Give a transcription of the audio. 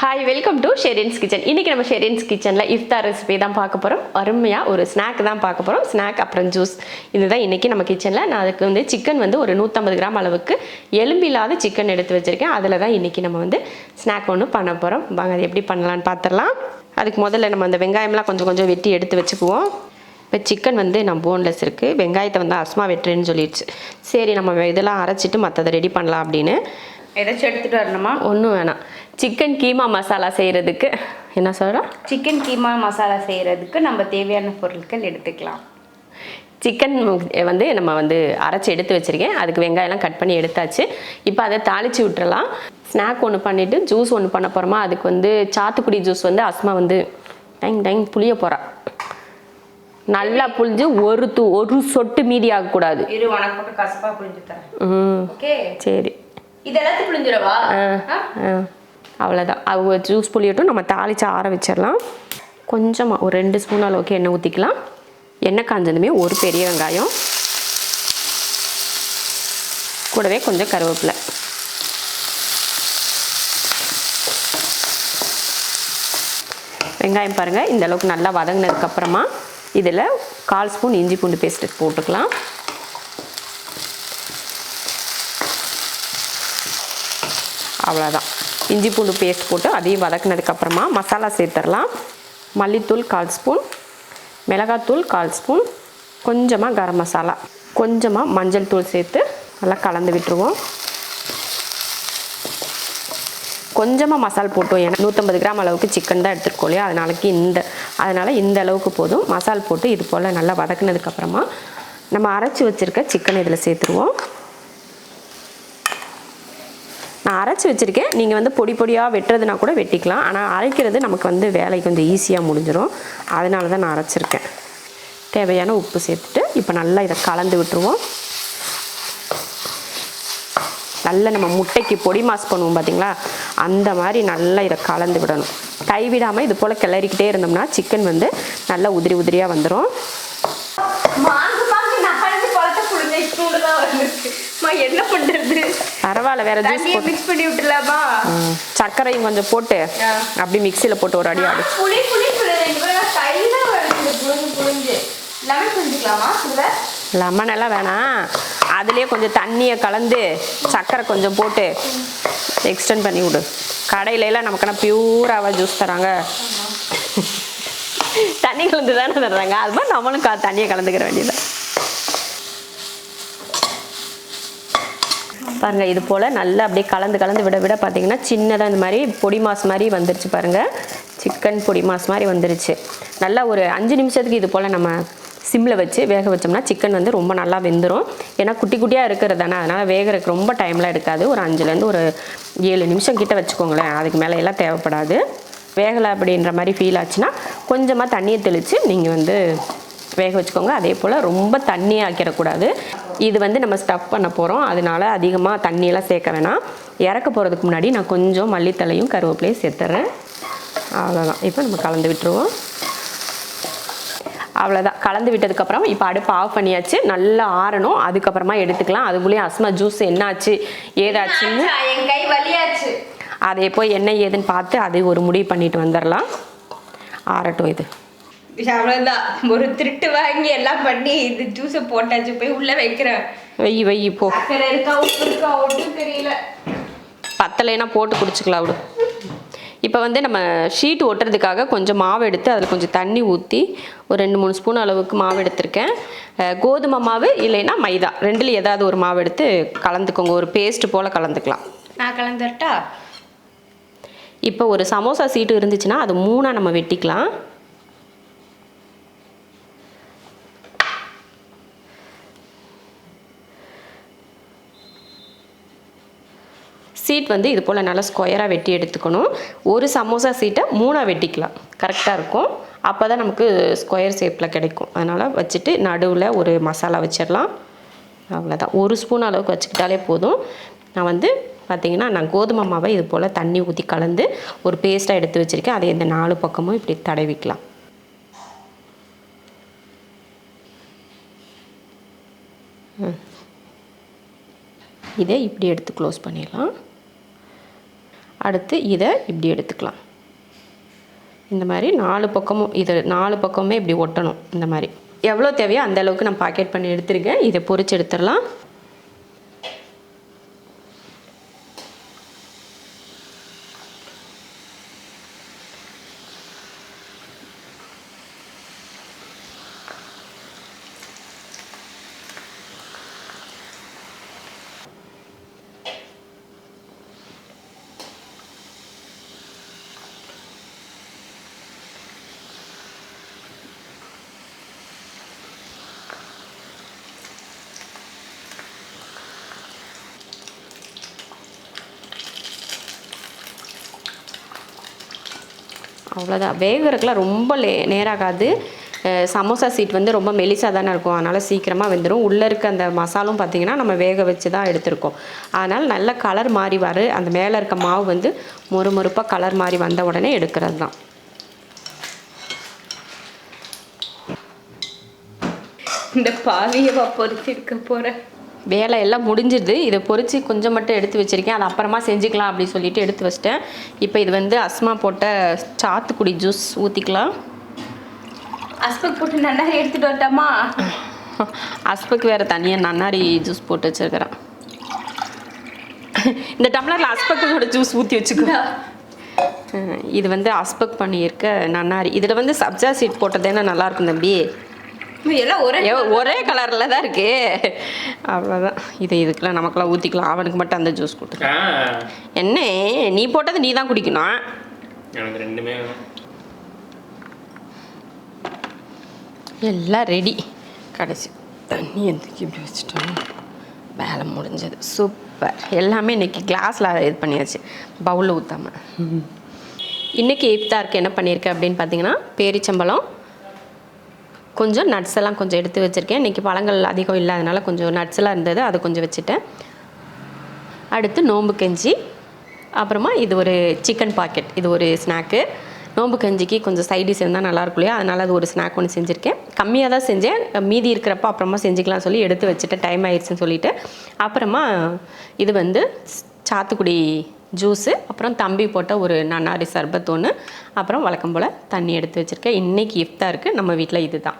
Hi welcome to Sherin's kitchen இன்றைக்கி நம்ம ஷெரின்ஸ் கிச்சனில் இஃப்தார் ரெசிபி தான் பார்க்க போகிறோம் அருமையாக ஒரு ஸ்நாக் தான் பார்க்க போகிறோம் ஸ்நாக் அப்புறம் ஜூஸ் இதுதான் இன்றைக்கி நம்ம கிச்சனில் நான் அதுக்கு வந்து சிக்கன் வந்து ஒரு நூற்றம்பது கிராம் அளவுக்கு எலும்பில்லாத சிக்கன் எடுத்து வச்சுருக்கேன். அதில் தான் இன்றைக்கி நம்ம வந்து ஸ்நாக் ஒன்று பண்ண போகிறோம் வாங்க அது எப்படி பண்ணலான்னு பார்த்துடலாம் அதுக்கு முதல்ல நம்ம அந்த வெங்காயம்லாம் கொஞ்சம் கொஞ்சம் வெட்டி எடுத்து வச்சுக்குவோம். இப்போ சிக்கன் வந்து நான் போன்லெஸ் இருக்குது வெங்காயத்தை வந்து அஸ்மா வெட்டுறேன்னு சொல்லிடுச்சு. சரி நம்ம இதெல்லாம் அரைச்சிட்டு மற்றதை ரெடி பண்ணலாம் அப்படின்னு. ஏதாச்சும் எடுத்துட்டு வரணுமா? ஒன்றும் வேணாம். சிக்கன் கீமா மசாலா செய்கிறதுக்கு என்ன சொல்கிறா சிக்கன் கீமா மசாலா செய்கிறதுக்கு நம்ம தேவையான பொருட்கள் எடுத்துக்கலாம். சிக்கன் வந்து நம்ம வந்து அரைச்சி எடுத்து வச்சுருக்கேன். அதுக்கு வெங்காயம்லாம் கட் பண்ணி எடுத்தாச்சு. இப்போ அதை தாளித்து விட்டுறலாம். ஸ்நாக் ஒன்று பண்ணிவிட்டு ஜூஸ் ஒன்று பண்ண போகிறோமா அதுக்கு வந்து சாத்துக்குடி ஜூஸ் வந்து அஸ்மா வந்து டைங் டைங் புளிய போகிறா நல்லா புளிஞ்சு ஒரு தூ ஒரு சொட்டு மீதி ஆகக்கூடாது. இரு உனக்கு போட்டு கசப்பா புளிஞ்சு தரேன். ம். ஓகே சரி. இது எல்லாத்தையும் புளிஞ்சிடவா அவ்வளோதான் அவங்க ஜூஸ் புளியட்டும். நம்ம தாளித்து ஆற வச்சிடலாம். கொஞ்சமாக ஒரு ரெண்டு ஸ்பூன் அளவுக்கு எண்ணெய் ஊற்றிக்கலாம் எண்ணெய் காஞ்சதுமே ஒரு பெரிய வெங்காயம். கூடவே கொஞ்சம் கருவேப்பிலை. வெங்காயம் பாருங்கள் இந்த அளவுக்கு நல்லா வதங்கினதுக்கப்புறமா இதில் கால் ஸ்பூன் இஞ்சி பூண்டு பேஸ்ட்டு போட்டுக்கலாம். அவ்வளோதான் இஞ்சி பூண்டு பேஸ்ட் போட்டு அதையும் வதக்குனதுக்கப்புறமா மசாலா சேர்த்துடலாம் மல்லித்தூள் கால் ஸ்பூன் மிளகாத்தூள் கால் ஸ்பூன் கொஞ்சமாக கரம் மசாலா கொஞ்சமாக மஞ்சள் தூள் சேர்த்து நல்லா கலந்து விட்டுருவோம். கொஞ்சமாக மசால் போட்டோம். ஏன்னா நூற்றம்பது கிராம் அளவுக்கு சிக்கன் தான் எடுத்துருக்கோம் இல்லையா? அதனாலக்கு இந்த அதனால் இந்த அளவுக்கு போதும். மசால் போட்டு இது போல் நல்லா வதக்குனதுக்கப்புறமா நம்ம அரைச்சி வச்சுருக்க சிக்கன் இதில் சேர்த்துருவோம். நான் அரைச்சி வச்சுருக்கேன். நீங்கள் வந்து பொடி பொடியாக வெட்டுறதுனா கூட வெட்டிக்கலாம். ஆனால் அரைக்கிறது நமக்கு வந்து வேலை கொஞ்சம் ஈஸியாக முடிஞ்சிடும் அதனால தான் நான் அரைச்சிருக்கேன். தேவையான உப்பு சேர்த்துட்டு இப்போ நல்லா இதை கலந்து விட்டுருவோம். நல்லா நம்ம முட்டைக்கு பொடி மாஸ் பண்ணுவோம் பார்த்தீங்களா அந்த மாதிரி நல்லா இதை கலந்து விடணும். கைவிடாமல் இது போல் கிளறிக்கிட்டே இருந்தோம்னா சிக்கன் வந்து நல்லா உதிரி உதிரியாக வந்துடும் என்ன பண்றது? பரவாயில்ல வேற ஜூஸ் மிக்ஸ் பண்ணி விட்டுலாமா சர்க்கரையும் கொஞ்சம் போட்டு. அப்படி மிக்சியில் போட்டு ஒரு அடி ஆடு. புளி புளி லெமன் எல்லாம் வேணாம். அதுலேயே கொஞ்சம் தண்ணியை கலந்து சர்க்கரை கொஞ்சம் போட்டு எக்ஸ்டெண்ட் பண்ணி விடு. கடையில எல்லாம் நமக்கான பியூராவாக ஜூஸ் தராங்க. தண்ணி கலந்து தானே தர்றாங்க. அது மாதிரி நம்மளும் க தண்ணியை கலந்துக்கிற வேண்டியது பாருங்கள் இது போல் நல்லா அப்படியே கலந்து கலந்து விட விட பார்த்தீங்கன்னா சின்னதாக இந்த மாதிரி பொடி மாஸ் மாதிரி வந்துருச்சு பாருங்கள் சிக்கன் பொடி மாஸ் மாதிரி வந்துருச்சு. நல்லா ஒரு அஞ்சு நிமிஷத்துக்கு இது போல் நம்ம சிம்மில் வச்சு வேக வச்சோம்னா சிக்கன் வந்து ரொம்ப நல்லா வெந்துடும் ஏன்னா குட்டி குட்டியாக இருக்கிறது தானே அதனால் வேகிறதுக்கு ரொம்ப டைம்லாம் எடுக்காது. ஒரு அஞ்சுலேருந்து ஒரு ஏழு நிமிஷம் கிட்ட வச்சுக்கோங்களேன். அதுக்கு மேலே எல்லாம் தேவைப்படாது. வேகலை அப்படின்ற மாதிரி ஃபீல் ஆச்சுன்னா கொஞ்சமாக தண்ணியை தெளித்து நீங்கள் வந்து வேக வச்சுக்கோங்க. அதே போல் ரொம்ப தண்ணியாக ஆக்கிடக்கூடாது இது வந்து நம்ம ஸ்டஃப் பண்ண போகிறோம் அதனால அதிகமாக தண்ணியெல்லாம் சேர்க்க வேணாம். இறக்க போகிறதுக்கு முன்னாடி நான் கொஞ்சம் மல்லித்தலையும் கருவேப்பிலையும் சேர்த்துறேன். அவ்வளோதான் இப்போ நம்ம கலந்து விட்டுருவோம். அவ்வளோதான் கலந்து விட்டதுக்கப்புறம் இப்போ அடுப்பு ஆஃப் பண்ணியாச்சு. நல்லா ஆறணும். அதுக்கப்புறமா எடுத்துக்கலாம். அதுக்குள்ளேயும் அஸ்மா ஜூஸ் என்னாச்சு ஏதாச்சுன்னு. கை வலியாச்சு. அதை போய் என்ன ஏதுன்னு பார்த்து அது ஒரு முடிவு பண்ணிட்டு வந்துடலாம். ஆறட்டும் இது. இது அவ்வளவுதான். ஒரு திருட்டு வாங்கி எல்லாம் பண்ணி இது ஜூஸை போட்டாச்சு போய் உள்ள வைக்கிறேன். வெய் வெய் போ. இருக்கா உப்பு இருக்கா ஒன்றும் தெரியல. பத்தலைன்னா போட்டு குடிச்சுக்கலாம் விடு. இப்போ வந்து நம்ம ஷீட் ஒட்டுறதுக்காக கொஞ்சம் மாவு எடுத்து அதில் கொஞ்சம் தண்ணி ஊற்றி ஒரு ரெண்டு மூணு ஸ்பூன் அளவுக்கு மாவு எடுத்திருக்கேன். கோதுமை மாவு இல்லைன்னா மைதா. ரெண்டில் ஏதாவது ஒரு மாவு எடுத்து கலந்துக்கோங்க. ஒரு பேஸ்ட் போல் கலந்துக்கலாம். நான் கலந்துரட்டா? இப்போ ஒரு சமோசா சீட்டு இருந்துச்சுன்னா அது மூணாக நம்ம வெட்டிக்கலாம். சீட் வந்து இது போல் நல்லா ஸ்கொயராக வெட்டி எடுத்துக்கணும். ஒரு சமோசா சீட்டை மூணாக வெட்டிக்கலாம். கரெக்டாக இருக்கும். அப்போ தான் நமக்கு ஸ்கொயர் ஷேப்பில் கிடைக்கும். அதனால் வச்சுட்டு நடுவில் ஒரு மசாலா வச்சிடலாம். அவ்வளோதான் ஒரு ஸ்பூன் அளவுக்கு வச்சுக்கிட்டாலே போதும். நான் வந்து பார்த்திங்கன்னா நான் கோதுமை மாவை இது போல் தண்ணி ஊற்றி கலந்து ஒரு பேஸ்ட்டாக எடுத்து வச்சுருக்கேன். அதை இந்த நாலு பக்கமும் இப்படி தடவிக்கலாம். இதை இப்படி எடுத்து க்ளோஸ் பண்ணிடலாம். அடுத்து இதை இப்படி எடுத்துக்கலாம். இந்த மாதிரி நாலு பக்கமும் இது நாலு பக்கமுமே இப்படி ஒட்டணும் இந்த மாதிரி. எவ்வளோ தேவையோ அந்த அளவுக்கு நான் பாக்கெட் பண்ணி எடுத்துருக்கேன். இதை பொறிச்சு எடுத்துடலாம். அவ்வளோதான் வேகிறதுக்குலாம் ரொம்ப லே நேராகாது. சமோசா சீட் வந்து ரொம்ப மெலிசாக தானே இருக்கும். அதனால் சீக்கிரமாக வெந்துடும் உள்ளே இருக்க அந்த மசாலும் பார்த்திங்கன்னா நம்ம வேக வச்சு தான் எடுத்திருக்கோம். அதனால் நல்ல கலர் மாறி வர அந்த மேலே இருக்க மாவு வந்து மொறுமொறுப்பாக கலர் மாறி வந்த உடனே எடுக்கிறது தான் இந்த பாவியவா பொறிச்சிருக்க போகிறேன் வேலை எல்லாம் முடிஞ்சிடுது இதை பொரித்து கொஞ்சம் மட்டும் எடுத்து வச்சுருக்கேன். அது அப்புறமா செஞ்சுக்கலாம் அப்படின்னு சொல்லிட்டு எடுத்து வச்சிட்டேன். இப்போ இது வந்து அஸ்மா போட்ட சாத்துக்குடி ஜூஸ் ஊற்றிக்கலாம் அஸ்பக் போட்டு நல்லா எடுத்துட்டு வரட்டாமா? அஸ்பக்கு வேறு தனியாக நன்னாரி ஜூஸ் போட்டு வச்சிருக்கிறேன். இந்த டம்ளரில் அஸ்பக்கோட ஜூஸ் ஊற்றி வச்சுக்கோ. இது வந்து அஸ்பக் பண்ணியிருக்க நன்னாரி. இதில் வந்து சப்ஜா சீட் போட்டதேனா நல்லா இருக்கும் தம்பி? எல்லாம் ஒரே ஒரே கலரில் தான் இருக்கு. அவ்வளோதான் இது இதுக்கெல்லாம் நமக்கெல்லாம் ஊற்றிக்கலாம் அவனுக்கு மட்டும் அந்த ஜூஸ் கொடுத்து. என்ன? நீ போட்டது நீ தான் குடிக்கணும். எனக்கு ரெண்டுமே வேணும். எல்லாம் ரெடி கடைசி. தண்ணி எதுக்கு இப்படி வச்சுட்டோம்? வேலை முடிஞ்சது. சூப்பர் எல்லாமே இன்னைக்கு கிளாஸில் இது பண்ணியாச்சு. பவுலில் ஊற்றாம இன்றைக்கி இஃப்தாருக்கு என்ன பண்ணியிருக்கேன் அப்படின்னு பார்த்தீங்கன்னா பேரிச்சம்பழம் கொஞ்சம் நட்ஸ் எல்லாம் கொஞ்சம் எடுத்து வச்சுருக்கேன். இன்றைக்கி பழங்கள் அதிகம் இல்லாதனால கொஞ்சம் நட்ஸ் எல்லாம் இருந்தது. அதை கொஞ்சம் வச்சுட்டேன். அடுத்து நோம்பு கஞ்சி. அப்புறமா இது ஒரு சிக்கன் பாக்கெட் இது ஒரு ஸ்நாக்கு நோம்பு கஞ்சிக்கு கொஞ்சம் சைடிஸ் இருந்தால் நல்லாயிருக்கும் இல்லையா? அதனால் அது ஒரு ஸ்நாக் ஒன்று செஞ்சுருக்கேன். கம்மியாக தான் செஞ்சேன். மீதி இருக்கிறப்ப அப்புறமா செஞ்சுக்கலாம் சொல்லி எடுத்து வச்சுட்டேன் டைம் ஆயிடுச்சுன்னு சொல்லிட்டு. அப்புறமா இது வந்து சாத்துக்குடி ஜூஸு அப்புறம் தம்பி போட்ட ஒரு நன்னாரி சர்பத் ஒன்று அப்புறம் வழக்கம் போல் தண்ணி எடுத்து வச்சுருக்கேன். இன்றைக்கி இஃப்தாருக்கு நம்ம வீட்டில் இது தான்